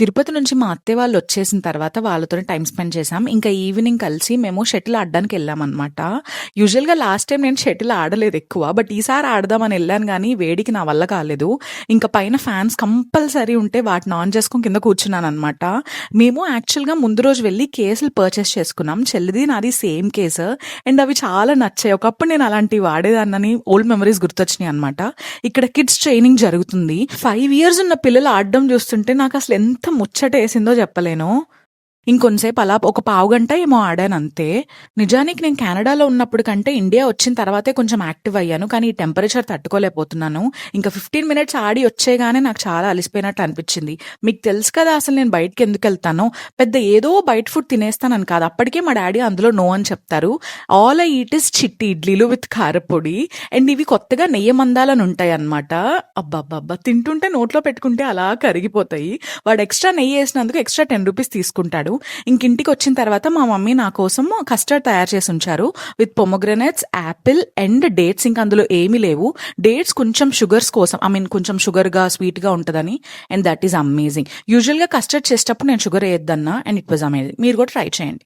తిరుపతి నుంచి మా అత్తే వాళ్ళు వచ్చేసిన తర్వాత వాళ్ళతోనే టైం స్పెండ్ చేశాం. ఇంకా ఈవినింగ్ కలిసి మేము షటిల్ ఆడడానికి వెళ్ళామన్నమాట యూజువల్‌గా లాస్ట్ టైం నేను షటిల్ ఆడలేదు ఎక్కువ. బట్ ఈసారి ఆడదామని వెళ్ళాను కానీ వేడికి నా వల్ల కాలేదు. ఇంకా పైన ఫ్యాన్స్ కంపల్సరీ ఉంటే వాటిని ఆన్ చేసుకుని కింద కూర్చున్నాననమాట. మేము యాక్చువల్‌గా ముందు రోజు వెళ్ళి కేసులు పర్చేస్ చేసుకున్నాం. చెల్లిది నాది సేమ్ కేసు అండ్ అవి చాలా నచ్చాయి. ఒకప్పుడు నేను అలాంటివి వాడేదాన్నని ఓల్డ్ మెమరీస్ గుర్తొచ్చినాయి అనమాట. ఇక్కడ కిడ్స్ ట్రైనింగ్ జరుగుతుంది. ఫైవ్ ఇయర్స్ ఉన్న పిల్లలు ఆడడం చూస్తుంటే నాకు అసలు ఎంత ముచ్చటేసిందో చెప్పలేను. ఇంకొంతసేపు అలా ఒక పావుగంట ఏమో ఆడాను అంతే నిజానికి నేను కెనడాలో ఉన్నప్పుడు కంటే ఇండియా వచ్చిన తర్వాతే కొంచెం యాక్టివ్ అయ్యాను. కానీ ఈ టెంపరేచర్ తట్టుకోలేకపోతున్నాను. ఇంకా 15 మినిట్స్ ఆడి వచ్చేగానే నాకు చాలా అలిసిపోయినట్టు అనిపించింది. మీకు తెలుసు కదా అసలు నేను బయటకి ఎందుకు వెళ్తాను పెద్ద ఏదో బయట ఫుడ్ తినేస్తానని కాదు. అప్పటికే మా డాడీ అందులో నో అని చెప్తారు. ఆల్ ఐ ఈట్ ఇస్ చిట్టి ఇడ్లీలు విత్ కారపొడి. అండ్ ఇవి కొత్తగా నెయ్యి మందాలని ఉంటాయన్నమాట. అబ్బబ్బబ్బా! తింటుంటే నోట్లో పెట్టుకుంటే అలా కరిగిపోతాయి. వాడు ఎక్స్ట్రా నెయ్యి వేసినందుకు ఎక్స్ట్రా 10 రూపీస్ తీసుకుంటాడు. ఇంకింటికి వచ్చిన తర్వాత మా మమ్మీ నా కోసం కస్టర్డ్ తయారు చేసి ఉంచారు. With pomegranates apple and dates ఇంకా అందులో ఏమీ లేవు. డేట్స్ కొంచెం షుగర్స్ కోసం ఐ మీన్ కొంచెం షుగర్‌గా, స్వీట్‌గా ఉంటుందని అండ్ దట్ ఈస్ అమేజింగ్. యూజువల్‌గా కస్టర్డ్ చేసేటప్పుడు నేను షుగర్ వేయద్దన్నా అండ్ ఇట్ వాజ్ అమేజింగ్. మీరు కూడా ట్రై చేయండి.